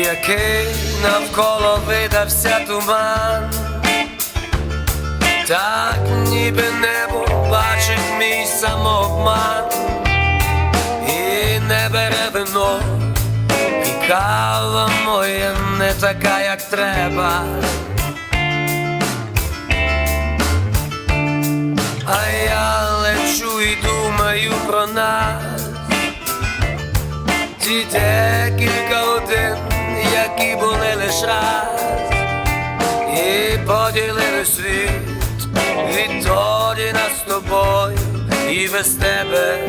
який навколо видався туман, так ніби небо бачить мій самообман, і не бере вино, і кава моя не така, як треба. А я лечу і думаю про нас. Ті декілька годин, які були лиш раз. І поділили світ. Відтоді нас з тобою і без тебе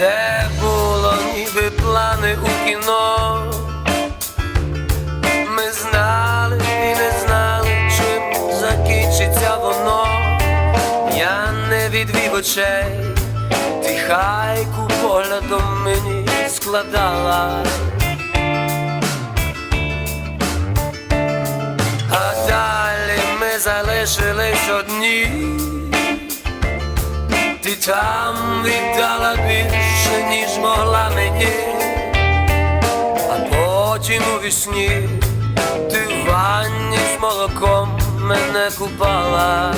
Все було ніби плани у кіно. Ми знали і не знали, чим закінчиться воно. Я не відвів очей, ти хайку поглядом мені складала. А далі ми залишились одні ти там віддала більше, ніж могла мені, а потім у вісні ти в ванні з молоком мене купала.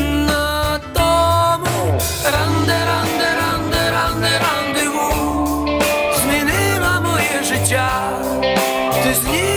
На тому ранде, змінила моє життя. Ти з